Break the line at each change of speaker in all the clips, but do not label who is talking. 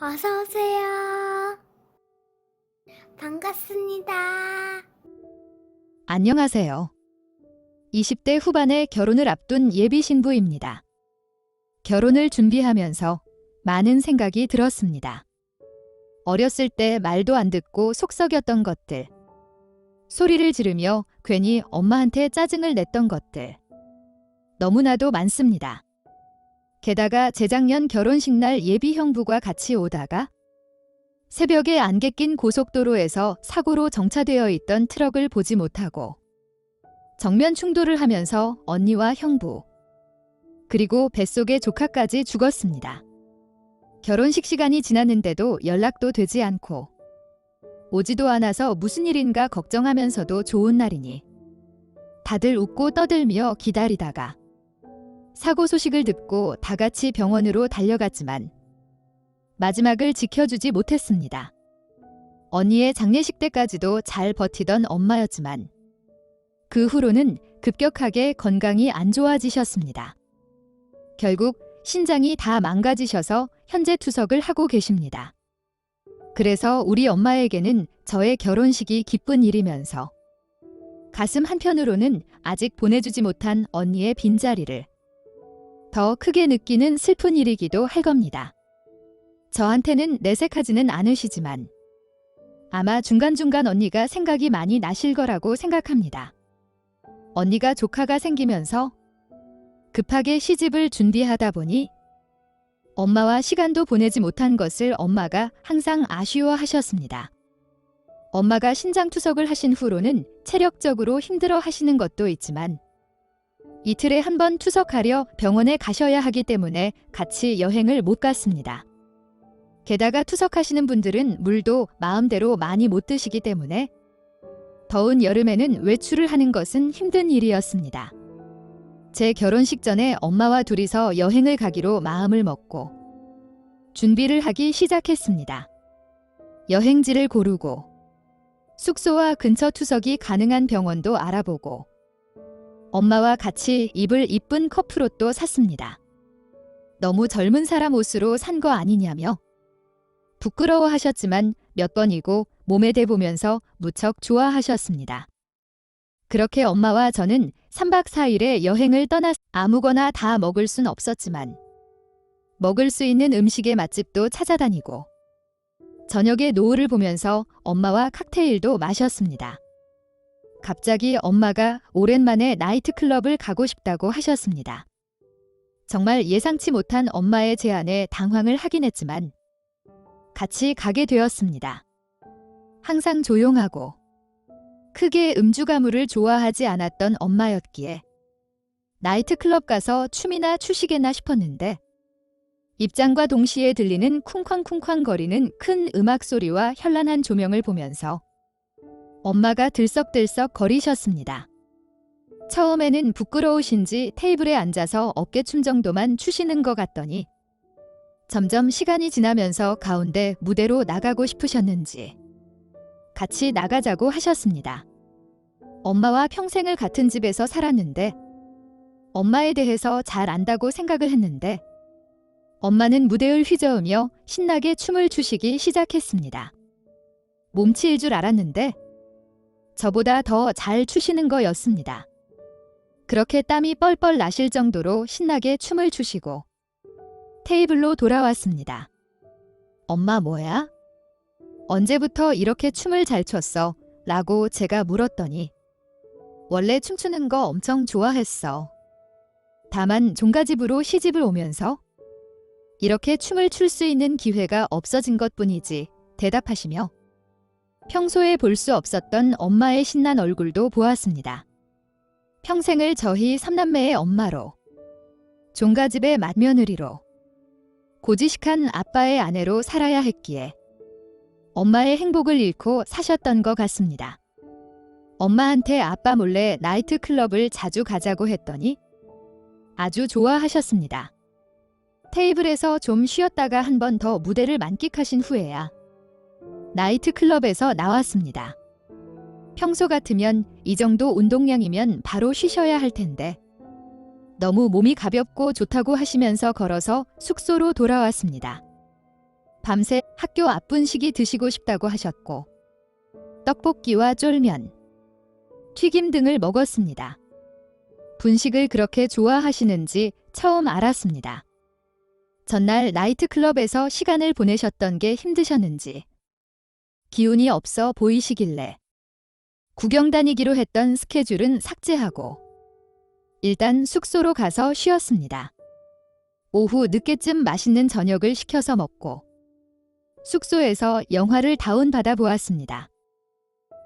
어서 오세요. 반갑습니다.
안녕하세요. 20대 후반에 결혼을 앞둔 예비 신부입니다. 결혼을 준비하면서 많은 생각이 들었습니다. 어렸을 때 말도 안 듣고 속썩였던 것들, 소리를 지르며 괜히 엄마한테 짜증을 냈던 것들, 너무나도 많습니다. 게다가 재작년 결혼식 날 예비 형부가 같이 오다가 새벽에 안개 낀 고속도로에서 사고로 정차되어 있던 트럭을 보지 못하고 정면 충돌을 하면서 언니와 형부, 그리고 뱃속의 조카까지 죽었습니다. 결혼식 시간이 지났는데도 연락도 되지 않고 오지도 않아서 무슨 일인가 걱정하면서도 좋은 날이니 다들 웃고 떠들며 기다리다가 사고 소식을 듣고 다 같이 병원으로 달려갔지만 마지막을 지켜주지 못했습니다. 언니의 장례식 때까지도 잘 버티던 엄마였지만 그 후로는 급격하게 건강이 안 좋아지셨습니다. 결국 신장이 다 망가지셔서 현재 투석을 하고 계십니다. 그래서 우리 엄마에게는 저의 결혼식이 기쁜 일이면서 가슴 한편으로는 아직 보내주지 못한 언니의 빈자리를 더 크게 느끼는 슬픈 일이기도 할 겁니다. 저한테는 내색하지는 않으시지만 아마 중간중간 언니가 생각이 많이 나실 거라고 생각합니다. 언니가 조카가 생기면서 급하게 시집을 준비하다 보니 엄마와 시간도 보내지 못한 것을 엄마가 항상 아쉬워하셨습니다. 엄마가 신장투석을 하신 후로는 체력적으로 힘들어 하시는 것도 있지만 이틀에 한 번 투석하려 병원에 가셔야 하기 때문에 같이 여행을 못 갔습니다. 게다가 투석하시는 분들은 물도 마음대로 많이 못 드시기 때문에 더운 여름에는 외출을 하는 것은 힘든 일이었습니다. 제 결혼식 전에 엄마와 둘이서 여행을 가기로 마음을 먹고 준비를 하기 시작했습니다. 여행지를 고르고 숙소와 근처 투석이 가능한 병원도 알아보고 엄마와 같이 입을 이쁜 커플옷도 샀습니다. 너무 젊은 사람 옷으로 산 거 아니냐며 부끄러워 하셨지만 몇 번이고 몸에 대보면서 무척 좋아하셨습니다. 그렇게 엄마와 저는 3박 4일의 여행을 떠나 아무거나 다 먹을 순 없었지만 먹을 수 있는 음식의 맛집도 찾아다니고 저녁에 노을을 보면서 엄마와 칵테일도 마셨습니다. 갑자기 엄마가 오랜만에 나이트클럽을 가고 싶다고 하셨습니다. 정말 예상치 못한 엄마의 제안에 당황을 하긴 했지만 같이 가게 되었습니다. 항상 조용하고 크게 음주 가무를 좋아하지 않았던 엄마였기에 나이트클럽 가서 춤이나 추시게나 싶었는데 입장과 동시에 들리는 쿵쾅쿵쾅 거리는 큰 음악 소리와 현란한 조명을 보면서 엄마가 들썩들썩 거리셨습니다. 처음에는 부끄러우신지 테이블에 앉아서 어깨춤 정도만 추시는 것 같더니 점점 시간이 지나면서 가운데 무대로 나가고 싶으셨는지 같이 나가자고 하셨습니다. 엄마와 평생을 같은 집에서 살았는데 엄마에 대해서 잘 안다고 생각을 했는데 엄마는 무대를 휘저으며 신나게 춤을 추시기 시작했습니다. 몸치일 줄 알았는데 저보다 더 잘 추시는 거였습니다. 그렇게 땀이 뻘뻘 나실 정도로 신나게 춤을 추시고 테이블로 돌아왔습니다. 엄마 뭐야? 언제부터 이렇게 춤을 잘 췄어? 라고 제가 물었더니 원래 춤추는 거 엄청 좋아했어. 다만 종가집으로 시집을 오면서 이렇게 춤을 출 수 있는 기회가 없어진 것 뿐이지 대답하시며 평소에 볼 수 없었던 엄마의 신난 얼굴도 보았습니다. 평생을 저희 삼남매의 엄마로 종가집의 맏며느리로 고지식한 아빠의 아내로 살아야 했기에 엄마의 행복을 잃고 사셨던 것 같습니다. 엄마한테 아빠 몰래 나이트클럽을 자주 가자고 했더니 아주 좋아하셨습니다. 테이블에서 좀 쉬었다가 한 번 더 무대를 만끽하신 후에야 나이트클럽에서 나왔습니다. 평소 같으면 이 정도 운동량이면 바로 쉬셔야 할 텐데 너무 몸이 가볍고 좋다고 하시면서 걸어서 숙소로 돌아왔습니다. 밤새 학교 앞 분식이 드시고 싶다고 하셨고 떡볶이와 쫄면, 튀김 등을 먹었습니다. 분식을 그렇게 좋아하시는지 처음 알았습니다. 전날 나이트클럽에서 시간을 보내셨던 게 힘드셨는지 기운이 없어 보이시길래 구경 다니기로 했던 스케줄은 삭제하고 일단 숙소로 가서 쉬었습니다. 오후 늦게쯤 맛있는 저녁을 시켜서 먹고 숙소에서 영화를 다운받아 보았습니다.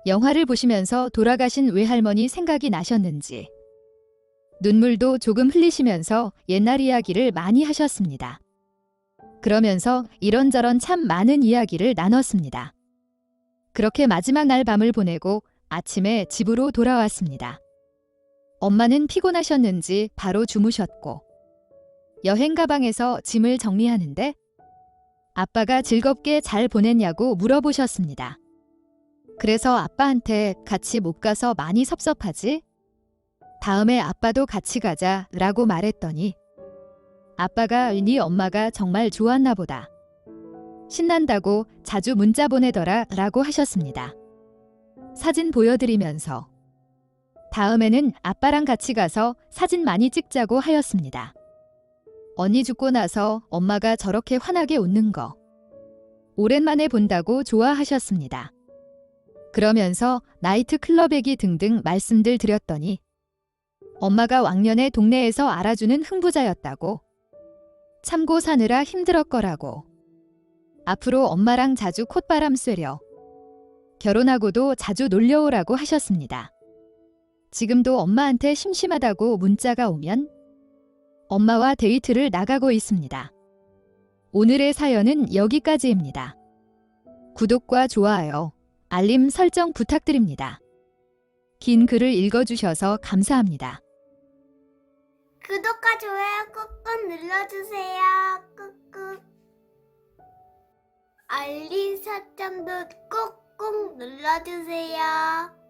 영화를 보시면서 돌아가신 외할머니 생각이 나셨는지 눈물도 조금 흘리시면서 옛날 이야기를 많이 하셨습니다. 그러면서 이런저런 참 많은 이야기를 나눴습니다. 그렇게 마지막 날 밤을 보내고 아침에 집으로 돌아왔습니다. 엄마는 피곤하셨는지 바로 주무셨고 여행 가방에서 짐을 정리하는데 아빠가 즐겁게 잘 보냈냐고 물어보셨습니다. 그래서 아빠한테 같이 못 가서 많이 섭섭하지? 다음에 아빠도 같이 가자 라고 말했더니 아빠가 네 엄마가 정말 좋았나 보다. 신난다고 자주 문자 보내더라 라고 하셨습니다. 사진 보여드리면서 다음에는 아빠랑 같이 가서 사진 많이 찍자고 하였습니다. 언니 죽고 나서 엄마가 저렇게 환하게 웃는 거. 오랜만에 본다고 좋아하셨습니다. 그러면서 나이트 클럽 얘기 등등 말씀들 드렸더니 엄마가 왕년에 동네에서 알아주는 흥부자였다고. 참고 사느라 힘들었 거라고. 앞으로 엄마랑 자주 콧바람 쐬려. 결혼하고도 자주 놀려오라고 하셨습니다. 지금도 엄마한테 심심하다고 문자가 오면 엄마와 데이트를 나가고 있습니다. 오늘의 사연은 여기까지입니다. 구독과 좋아요, 알림 설정 부탁드립니다. 긴 글을 읽어주셔서 감사합니다.
구독과 좋아요 꾹꾹 눌러주세요. 꾹꾹. 알림 설정도 꾹꾹 눌러주세요.